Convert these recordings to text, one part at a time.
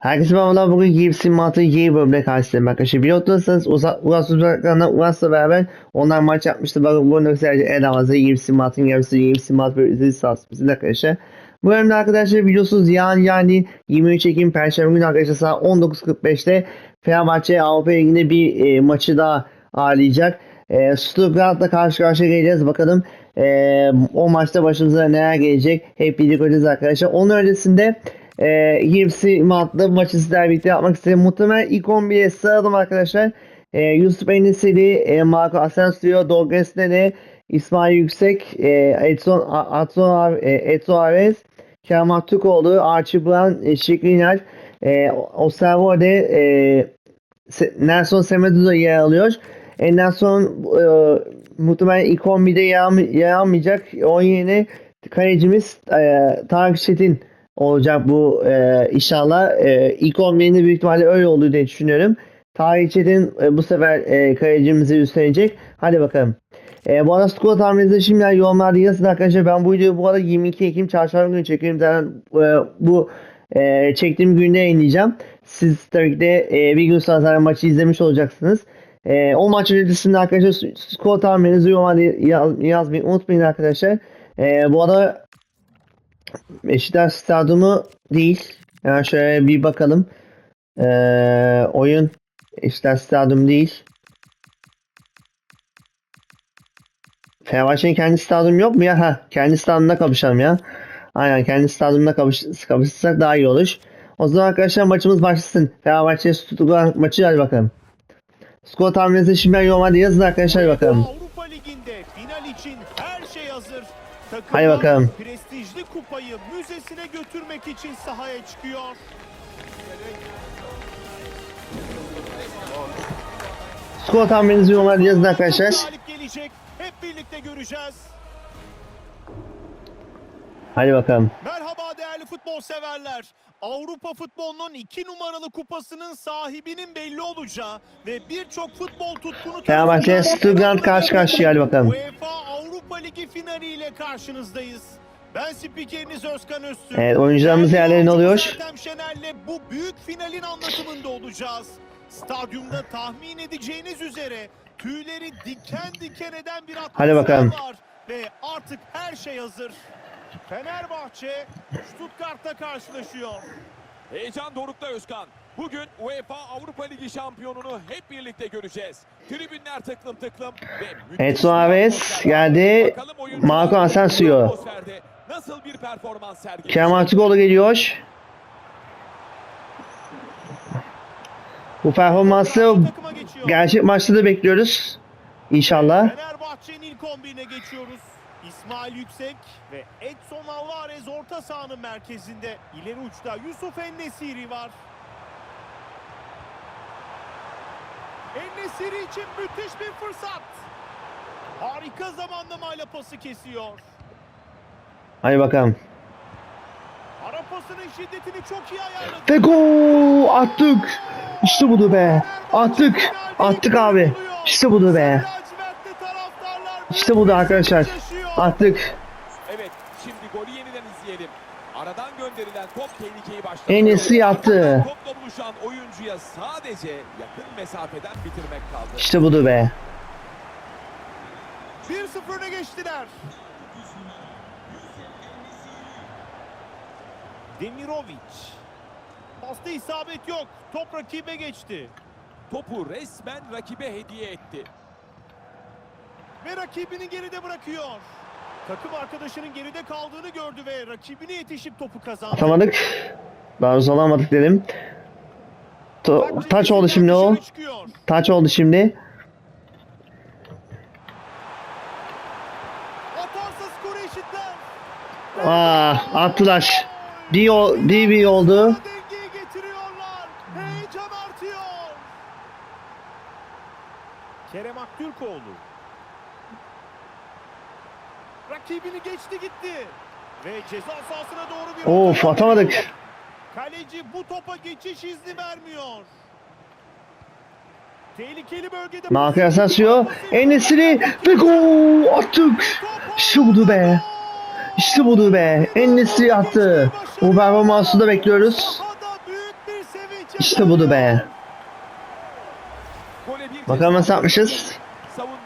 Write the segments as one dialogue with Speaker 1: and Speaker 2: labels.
Speaker 1: Herkese merhabalar. Bugün Gips'in mantığı yeni bölümde karşınızdayım arkadaşlar. Biliyorsanız Uras Uzaklar'la Uras'la beraber onlar maç yapmıştı. Bakın bunu sadece en avazı Gips'in mantığın yarısı Gips'in mantığı ve izledi sağlıksız arkadaşlar. Bu bölümde arkadaşlar biliyorsunuz yarın yani 23 Ekim Perşembe günü arkadaşlar saat 19.45'te Fenerbahçe Avrupa Ligi'nde bir e, maçı daha ağırlayacak. E, Stuttgart'la karşı karşıya geleceğiz. Bakalım e, o maçta başımıza neler gelecek. Hep birlikte göreceğiz arkadaşlar. Onun öncesinde e, Hipsi Mat'la maçı sizlerle birlikte yapmak istedim. Muhtemelen ilk 11'e sığalım arkadaşlar. E, Yusuf Enesiri, e, Marco Asensio, Douglas Nene, İsmail Yüksek, e, Edson, Edson, e, Edson Ares, Kerem Türkoğlu, Archie Brown, e, Şikriner, e, Oservode, e, Nelson Semedo yer alıyor. E, Nelson e, muhtemelen ilk 11'de yer, yer almayacak. Onun yerine kalecimiz e, Tarık Çetin olacak bu e, inşallah. E, ilk 11'inde büyük ihtimalle öyle olduğu diye düşünüyorum. Tarık Çetin e, bu sefer e, kalecimizi üstlenecek. Hadi bakalım. E, bu arada skor tahmininizi şimdiden yorumlarda yazın arkadaşlar. Ben bu videoyu bu arada 22 Ekim çarşamba günü çekiyorum. Zaten e, bu e, çektiğim günde yayınlayacağım. Siz tabii ki de e, bir gün sonra zaten maçı izlemiş olacaksınız. E, o maç öncesinde arkadaşlar skor tahmininizi yorumlarda yaz, yazmayı unutmayın arkadaşlar. E, bu arada Beşiktaş stadyumu değil. Hemen şöyle bir bakalım. E, oyun Beşiktaş stadyumu değil. Fenerbahçe'nin kendi stadyumu yok mu ya? Ha, kendi stadyumunda kapışalım ya. Aynen kendi stadyumunda kapış, kapışırsak daha iyi olur. O zaman arkadaşlar maçımız başlasın. Fenerbahçe Stuttgart maçı hadi bakalım. Skor tahmininizi şimdiden yorumlarda yazın arkadaşlar bakalım.
Speaker 2: Avrupa Ligi'nde final için her şey hazır.
Speaker 1: Hadi bakalım.
Speaker 2: prestijli kupayı müzesine götürmek için sahaya çıkıyor.
Speaker 1: Skor tahmininizi yorumlarda yazın arkadaşlar.
Speaker 2: Galip gelecek. Hep birlikte göreceğiz.
Speaker 1: Hadi bakalım.
Speaker 2: Merhaba değerli futbol severler. Avrupa futbolunun iki numaralı kupasının sahibinin belli olacağı ve birçok futbol tutkunu
Speaker 1: Fenerbahçe, Stuttgart karşı karşıya, hadi bakalım.
Speaker 2: UEFA Avrupa Ligi finaliyle karşınızdayız. Ben spikeriniz Özkan Öztürk.
Speaker 1: Evet, oyuncularımız yerlerine oluyor.
Speaker 2: Ertem Şener'le bu büyük finalin anlatımında olacağız. Stadyumda tahmin edeceğiniz üzere tüyleri diken diken eden bir atmosfer
Speaker 1: bakalım.
Speaker 2: var. Ve artık her şey hazır. Fenerbahçe Stuttgart'ta karşılaşıyor.
Speaker 3: Heyecan dorukta Özkan. Bugün UEFA Avrupa Ligi şampiyonunu hep birlikte göreceğiz. Tribünler tıklım tıklım ve
Speaker 1: Edson
Speaker 3: var.
Speaker 1: geldi. Marco Asensio.
Speaker 3: Nasıl bir performans sergileyecek?
Speaker 1: Kerem Aktürkoğlu geliyor. Bu performansı gerçek maçta da bekliyoruz. İnşallah.
Speaker 2: Fenerbahçe'nin ilk 11'ine geçiyoruz. İsmail Yüksek ve Edson Alvarez orta sahanın merkezinde. İleri uçta Yusuf Ennesiri var. Ennesiri için müthiş bir fırsat. Harika zamanlamayla pası kesiyor.
Speaker 1: Hadi bakalım.
Speaker 2: Ara pasının şiddetini çok iyi ayarladı.
Speaker 1: Ve gol attık. İşte budur be. Attık. Attık abi. İşte budur be. İşte budur arkadaşlar. Attık.
Speaker 3: Evet şimdi golü yeniden izleyelim. Aradan gönderilen top tehlikeyi başlatıyor.
Speaker 1: Enes'i yaptı.
Speaker 3: Topla buluşan oyuncuya sadece yakın mesafeden bitirmek kaldı.
Speaker 1: İşte budur be.
Speaker 2: 1-0 öne geçtiler. Demirovic. Pasta isabet yok. Top rakibe geçti.
Speaker 3: Topu resmen rakibe hediye etti.
Speaker 2: Ve rakibini geride bırakıyor. Takım arkadaşının geride kaldığını gördü ve rakibine yetişip topu kazandı.
Speaker 1: Atamadık. Daha doğrusu alamadık dedim. To- taç oldu şimdi o. Taç oldu şimdi. Ah attılar. Bir, bir oldu.
Speaker 2: Kerem Aktürkoğlu. Rakibini geçti gitti. Ve ceza sahasına doğru bir
Speaker 1: Of atamadık.
Speaker 2: Kaleci bu topa geçiş izni vermiyor. Tehlikeli bölgede
Speaker 1: Marco Asensio. Enesiri ve gol attık. İşte budur be. İşte budur be. Enesiri attı. Bu performansı da bekliyoruz. İşte budur be. Bakalım nasıl yapmışız?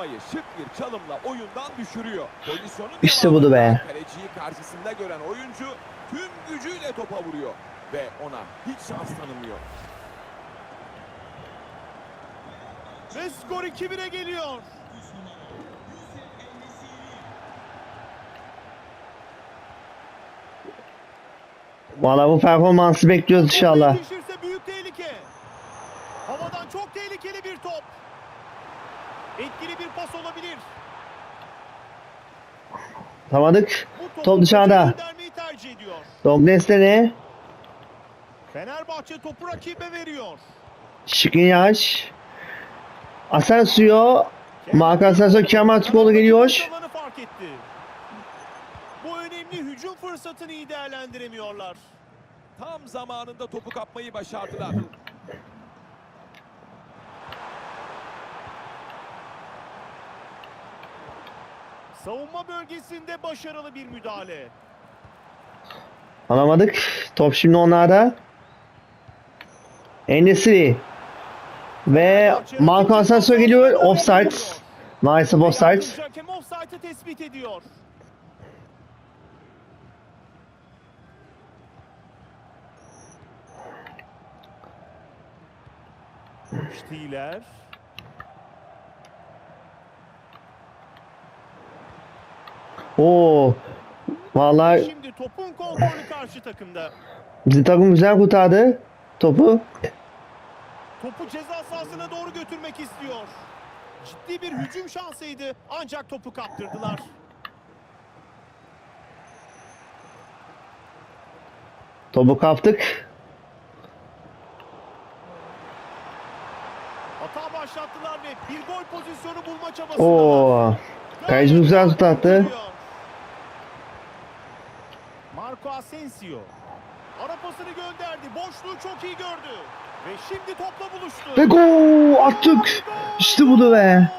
Speaker 3: Savunmayı şık bir çalımla oyundan düşürüyor. Pozisyonun
Speaker 1: İşte budur be.
Speaker 3: Kaleciyi karşısında gören oyuncu tüm gücüyle topa vuruyor. Ve ona hiç şans tanımıyor.
Speaker 2: Ve skor 2-1'e geliyor.
Speaker 1: Valla bu performansı bekliyoruz inşallah.
Speaker 2: Yetişirse büyük tehlike. Havadan çok tehlikeli bir top. Etkili bir pas olabilir. Topu
Speaker 1: Top dışarıda.
Speaker 2: göndermeyi tercih ediyor.
Speaker 1: Douglas'te ne?
Speaker 2: Fenerbahçe topu rakibe veriyor.
Speaker 1: Şikrinyaj. Asensio. Marco Asensio Kemal Tukoğlu geliyor.
Speaker 2: Bu önemli hücum fırsatını iyi değerlendiremiyorlar.
Speaker 3: Tam zamanında topu kapmayı başardılar.
Speaker 2: Savunma bölgesinde başarılı bir müdahale.
Speaker 1: Alamadık. Top şimdi onlarda. Enesiri. Ve Marco Asensio geliyor. Offside. Maalesef offside.
Speaker 2: Hakem offside'ı tespit ediyor. Stieler.
Speaker 1: Oo. Vallahi
Speaker 2: Şimdi topun kontrolü karşı takımda.
Speaker 1: bizim takım güzel kurtardı topu.
Speaker 2: Topu ceza sahasına doğru götürmek istiyor. Ciddi bir hücum şansıydı ancak topu kaptırdılar.
Speaker 1: Topu kaptık.
Speaker 2: Hata başlattılar ve bir gol pozisyonu bulma çabasında.
Speaker 1: Oo. Kaleci güzel tutattı.
Speaker 2: Marco Asensio. Ara pasını gönderdi. Boşluğu çok iyi gördü. Ve şimdi topla buluştu.
Speaker 1: Ve gol attık. İşte budur be.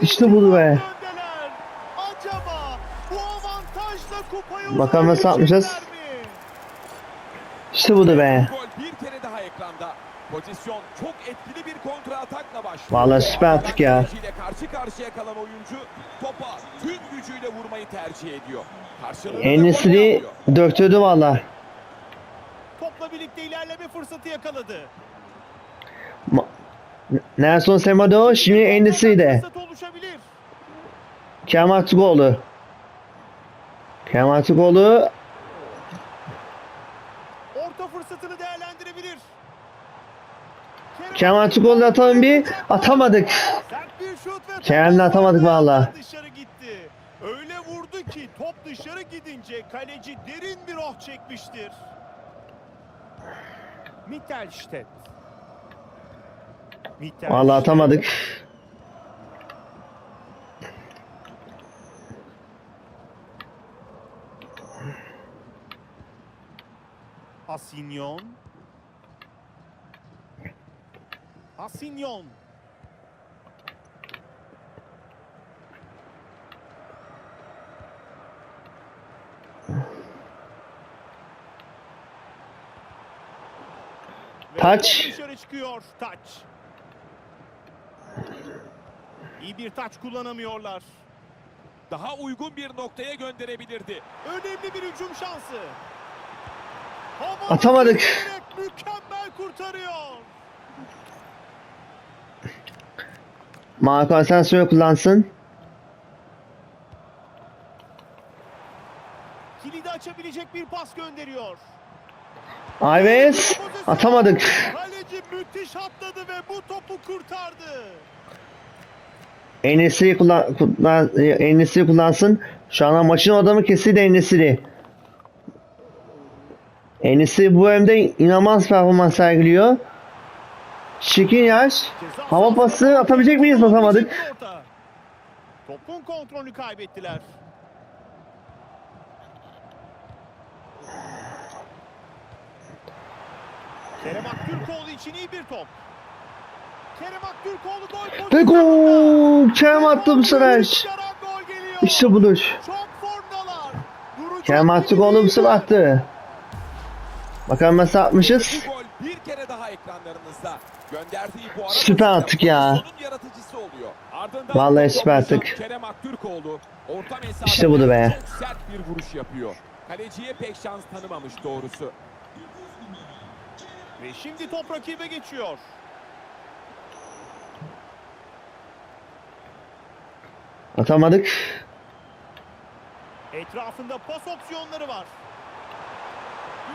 Speaker 1: İşte budur be.
Speaker 2: öndeler. Acaba bu avantajla kupayı
Speaker 1: Bakalım nasıl atmışız? İşte budur be.
Speaker 3: Gol bir kere daha ekranda. Pozisyon çok etkili bir kontra atakla başlıyor.
Speaker 1: Vallahi süper attık ya.
Speaker 3: Karşı karşıya kalan oyuncu topa tüm gücüyle vurmayı tercih ediyor. Alıyor.
Speaker 1: döktürdü valla.
Speaker 2: Topla birlikte ilerleme fırsatı yakaladı.
Speaker 1: Ma- Nelson Semedo şimdi Enesiri de. Kemal Tukoğlu. Kemal Tukoğlu
Speaker 2: Orta fırsatını değerlendirebilir.
Speaker 1: Kemal Tukoğlu atalım bir atamadık. Kerem'le atamadık valla.
Speaker 2: Öyle vurdu ki top dışarı gidince kaleci derin bir oh çekmiştir. Mittelstedt. Mittelstedt.
Speaker 1: Valla atamadık.
Speaker 2: Asinyon. Asinyon.
Speaker 1: Taç.
Speaker 2: Dışarı çıkıyor. Taç. İyi bir taç kullanamıyorlar.
Speaker 3: Daha uygun bir noktaya gönderebilirdi.
Speaker 2: Önemli bir hücum şansı.
Speaker 1: Atamadık.
Speaker 2: Mükemmel kurtarıyor.
Speaker 1: Marco Asensio kullansın.
Speaker 2: Kilidi açabilecek bir pas gönderiyor.
Speaker 1: Alves atamadık.
Speaker 2: Kaleci müthiş atladı ve bu topu kurtardı.
Speaker 1: Enesiri kullan, kullan Enesiri kullansın. Şu an maçın adamı kesildi Enesiri. Enesiri bu bölümde inanılmaz performans sergiliyor. Şikrinyaj.
Speaker 2: Ceza
Speaker 1: Hava pası atabilecek miyiz?
Speaker 2: Orta. Topun kontrolünü kaybettiler. Kerem Aktürkoğlu için iyi bir top. Kerem Aktürkoğlu gol
Speaker 1: Ve gol! Kerem attı bu sefer. İşte.
Speaker 2: Duracak
Speaker 1: Kerem Aktürkoğlu bu sefer attı. Bakalım nasıl atmışız.
Speaker 3: Bu gol bir kere daha ekranlarınızda. Gönderdiği bu arada
Speaker 1: Süper attık ya.
Speaker 3: yaratıcısı oluyor. Ardından
Speaker 1: Vallahi süper attık.
Speaker 3: Kerem Aktürkoğlu orta mesafeden
Speaker 1: İşte budur be.
Speaker 3: çok sert bir vuruş yapıyor. Kaleciye pek şans tanımamış doğrusu.
Speaker 2: Ve şimdi top rakibe geçiyor.
Speaker 1: Atamadık.
Speaker 2: Etrafında pas opsiyonları var.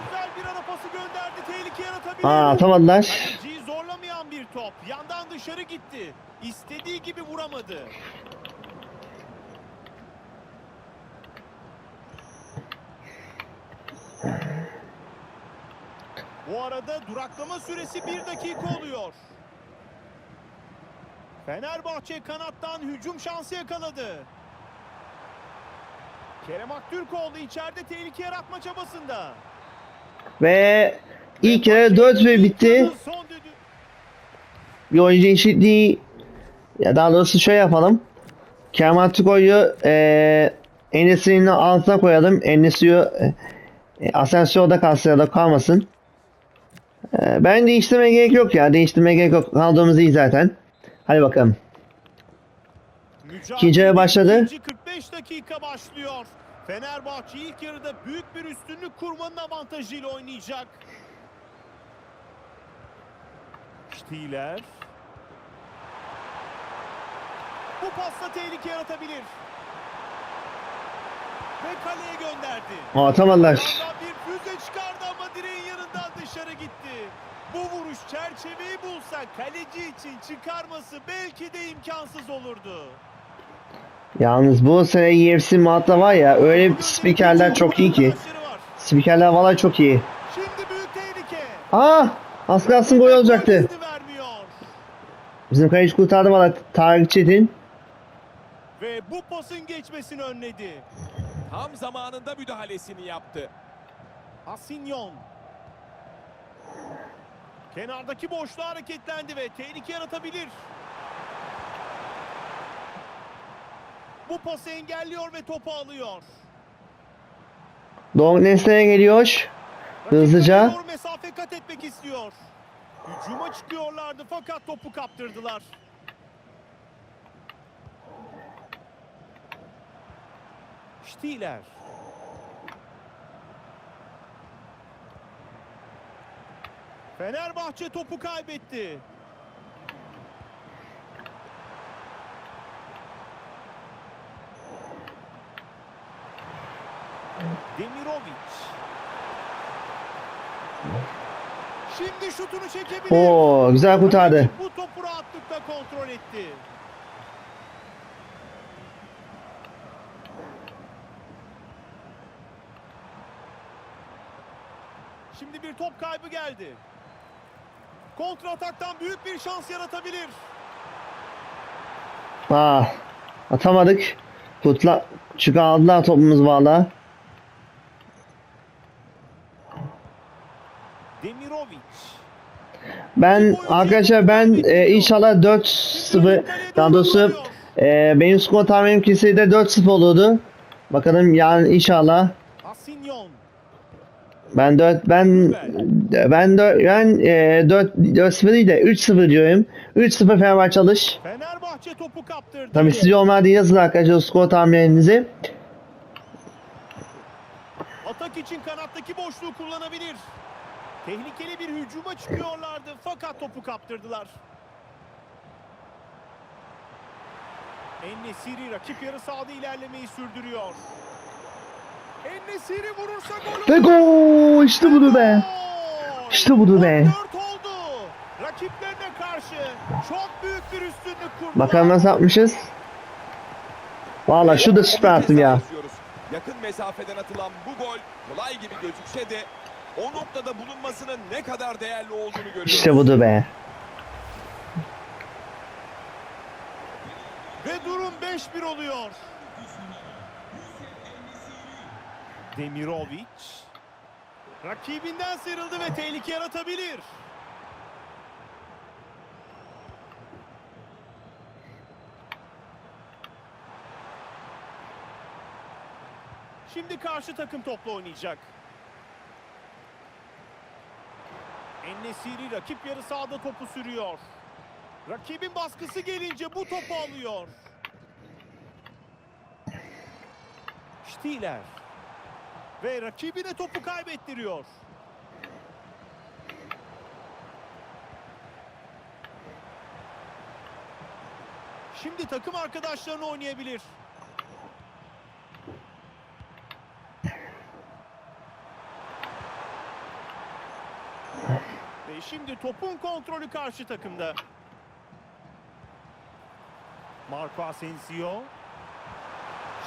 Speaker 2: Güzel bir ara pası gönderdi. Tehlike yaratabilir.
Speaker 1: Aa atamadılar.
Speaker 2: Kaleciyi zorlamayan bir top. Yandan dışarı gitti. İstediği gibi vuramadı. Bu arada duraklama süresi bir dakika oluyor. Fenerbahçe kanattan hücum şansı yakaladı. Kerem Aktürkoğlu içeride tehlike yaratma çabasında.
Speaker 1: Ve ilk kere 4 ve bitti. Bir oyuncu eşitliği ya daha doğrusu şöyle yapalım. Kemal Tukoy'u eee Enes'in altına koyalım. Enes'u e, Asensio'da kalsın ya da kalmasın. E, ben değiştirmeye gerek yok ya. Değiştirmeye gerek yok. Kaldığımız iyi zaten. Hadi bakalım. İkinci başladı.
Speaker 2: ikinci 45 dakika başlıyor. Fenerbahçe ilk yarıda büyük bir üstünlük kurmanın avantajıyla oynayacak. Stiler. Bu pasla tehlike yaratabilir. Ve kaleye gönderdi.
Speaker 1: Aa, atamadılar.
Speaker 2: Bir füze çıkardı ama direğin yanından dışarı gitti. Bu vuruş çerçeveyi bulsa kaleci için çıkarması belki de imkansız olurdu.
Speaker 1: Yalnız bu sene UFC Malta var ya öyle spikerler çok iyi ki. Spikerler valla çok iyi.
Speaker 2: Şimdi büyük tehlike.
Speaker 1: Aa! Az kalsın gol olacaktı. Bizim kaleci kurtardı valla Tarık Çetin.
Speaker 2: Ve bu pasın geçmesini önledi.
Speaker 3: Tam zamanında müdahalesini yaptı.
Speaker 2: Asinyon. Kenardaki boşluğa hareketlendi ve tehlike yaratabilir. Bu pası engelliyor ve topu alıyor.
Speaker 1: Doğru Nesli'ne geliyor. Hızlıca.
Speaker 2: Doğru mesafe kat etmek istiyor. Hücuma çıkıyorlardı fakat topu kaptırdılar. Stiler. Fenerbahçe topu kaybetti. Demirovic. Şimdi şutunu çekebilir.
Speaker 1: Oo güzel kurtardı.
Speaker 2: Bu topu rahatlıkla kontrol etti. Şimdi bir top kaybı geldi. Kontra ataktan büyük bir şans yaratabilir.
Speaker 1: Aa atamadık. Kutla çünkü aldılar topumuz valla.
Speaker 2: Demirovic.
Speaker 1: Ben arkadaşlar ben e, inşallah 4-0 daha doğrusu e, benim skor tahminim kesinlikle 4-0 olurdu. Bakalım yani inşallah ben 4 ben ben 4 ben e, 4 4-0 değil de 3-0 diyorum. 3-0 Fenerbahçe alış.
Speaker 2: Fenerbahçe topu kaptırdı.
Speaker 1: Tabii siz yorumlarda yazın arkadaşlar skor tahminlerinizi.
Speaker 2: Atak için kanattaki boşluğu kullanabilir. Tehlikeli bir hücuma çıkıyorlardı fakat topu kaptırdılar. En-Nesyri rakip yarı sahada ilerlemeyi sürdürüyor. En-Nesyri vurursa gol
Speaker 1: Ve gol işte budur be. İşte budur be.
Speaker 2: 14 oldu. Rakiplerine karşı çok büyük bir üstünlük kurdular.
Speaker 1: Bakalım nasıl yapmışız. Valla şu da süper attım ya.
Speaker 3: Yakın mesafeden atılan bu gol kolay gibi gözükse de o noktada bulunmasının ne kadar değerli olduğunu görüyoruz.
Speaker 1: İşte budur be.
Speaker 2: Ve durum 5-1 oluyor. Demirovic rakibinden sıyrıldı ve tehlike yaratabilir. Şimdi karşı takım topla oynayacak. Ennesiri rakip yarı sahada topu sürüyor. Rakibin baskısı gelince bu topu alıyor. Stiller. Ve rakibine topu kaybettiriyor. Şimdi takım arkadaşlarını oynayabilir. Şimdi topun kontrolü karşı takımda. Marco Asensio.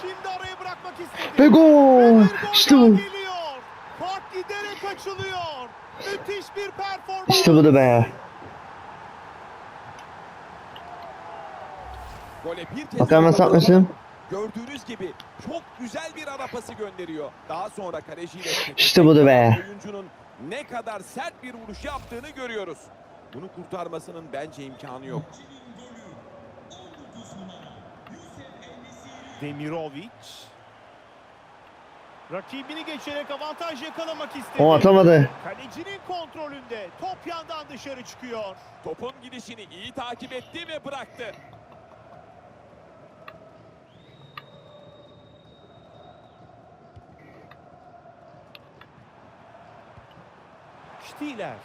Speaker 2: Şimdi araya bırakmak istedi.
Speaker 1: Ve gol! İşte bu.
Speaker 2: geliyor. Fark giderek açılıyor. Müthiş bir performans.
Speaker 1: İşte bu da be.
Speaker 3: Daha bakıyorum.
Speaker 1: atmışım.
Speaker 3: Gördüğünüz gibi çok güzel bir ara pası gönderiyor. Daha sonra kaleciyle
Speaker 1: İşte budur be.
Speaker 3: Oyuncunun ne kadar sert bir vuruş yaptığını görüyoruz. Bunu kurtarmasının bence imkanı yok.
Speaker 2: Demirovic. Rakibini geçerek avantaj yakalamak istedi.
Speaker 1: O atamadı.
Speaker 2: Kalecinin kontrolünde top yandan dışarı çıkıyor.
Speaker 3: Topun gidişini iyi takip etti ve bıraktı.
Speaker 2: Stiller.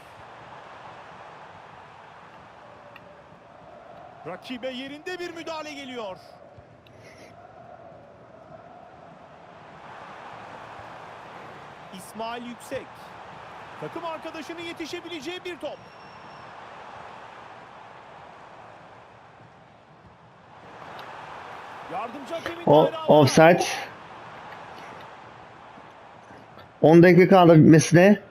Speaker 2: Rakibe yerinde bir müdahale geliyor. İsmail Yüksek. Takım arkadaşının yetişebileceği bir top. Yardımcı hakemin
Speaker 1: O offside. 10 dakika kaldı bitmesine.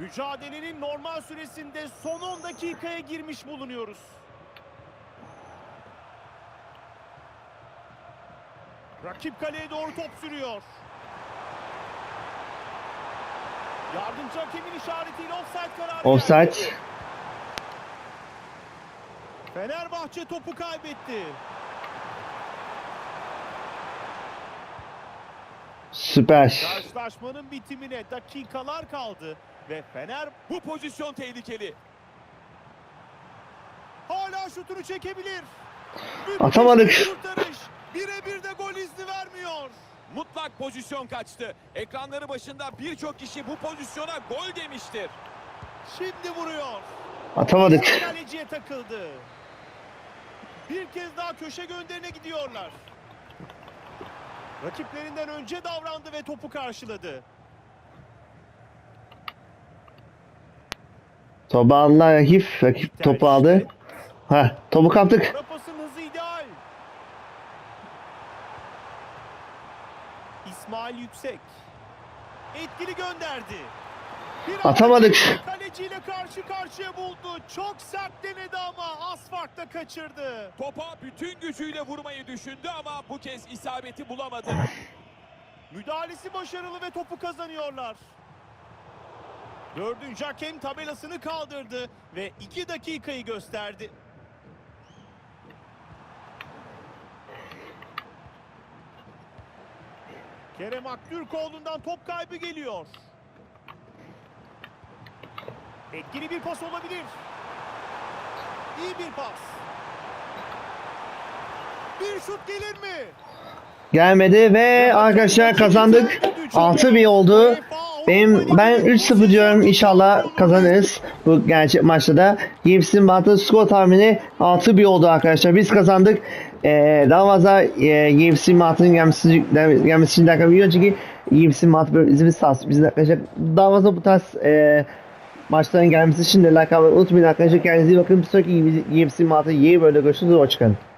Speaker 2: Mücadelenin normal süresinde son 10 dakikaya girmiş bulunuyoruz. Rakip kaleye doğru top sürüyor. Yardımcı hakemin işaretiyle offside kararı.
Speaker 1: Offside.
Speaker 2: Fenerbahçe topu kaybetti.
Speaker 1: Süper.
Speaker 2: Karşılaşmanın bitimine dakikalar kaldı ve Fener
Speaker 3: Bu pozisyon tehlikeli.
Speaker 2: hala şutunu çekebilir.
Speaker 1: Atamadık.
Speaker 2: Birebir de gol izni vermiyor.
Speaker 3: Mutlak pozisyon kaçtı. Ekranları başında birçok kişi bu pozisyona gol demiştir.
Speaker 2: Şimdi vuruyor.
Speaker 1: Atamadık.
Speaker 2: Kaleciye takıldı. Bir kez daha köşe gönderine gidiyorlar. Rakiplerinden önce davrandı ve topu karşıladı.
Speaker 1: Topu aldılar rakip. Rakip topu aldı. Ha, topu kaptık.
Speaker 2: İsmail Yüksek. Etkili gönderdi. Bir
Speaker 1: Atamadık.
Speaker 2: Kaleciyle karşı karşıya buldu. Çok sert denedi ama az farkla kaçırdı.
Speaker 3: Topa bütün gücüyle vurmayı düşündü ama bu kez isabeti bulamadı.
Speaker 2: Müdahalesi başarılı ve topu kazanıyorlar. Dördüncü hakem tabelasını kaldırdı ve iki dakikayı gösterdi. Kerem Aktürkoğlu'ndan top kaybı geliyor. Etkili bir pas olabilir. İyi bir pas. Bir şut gelir mi?
Speaker 1: Gelmedi ve arkadaşlar kazandık. 6-1 oldu. Benim ben 3-0 diyorum inşallah kazanırız bu gerçek maçta da. Gibson Batı skor tahmini 6-1 oldu arkadaşlar. Biz kazandık. Ee, daha fazla e, Gibson Batı'nın gelmesi, gelmesi için dakika video çünkü Gibson Batı böyle izimiz sağ olsun. Bizim arkadaşlar daha fazla bu tarz e, maçların gelmesi için de like unutmayın arkadaşlar. Kendinize iyi bakın. Bir sonraki Gibson Batı yeni böyle görüşürüz. Hoşçakalın.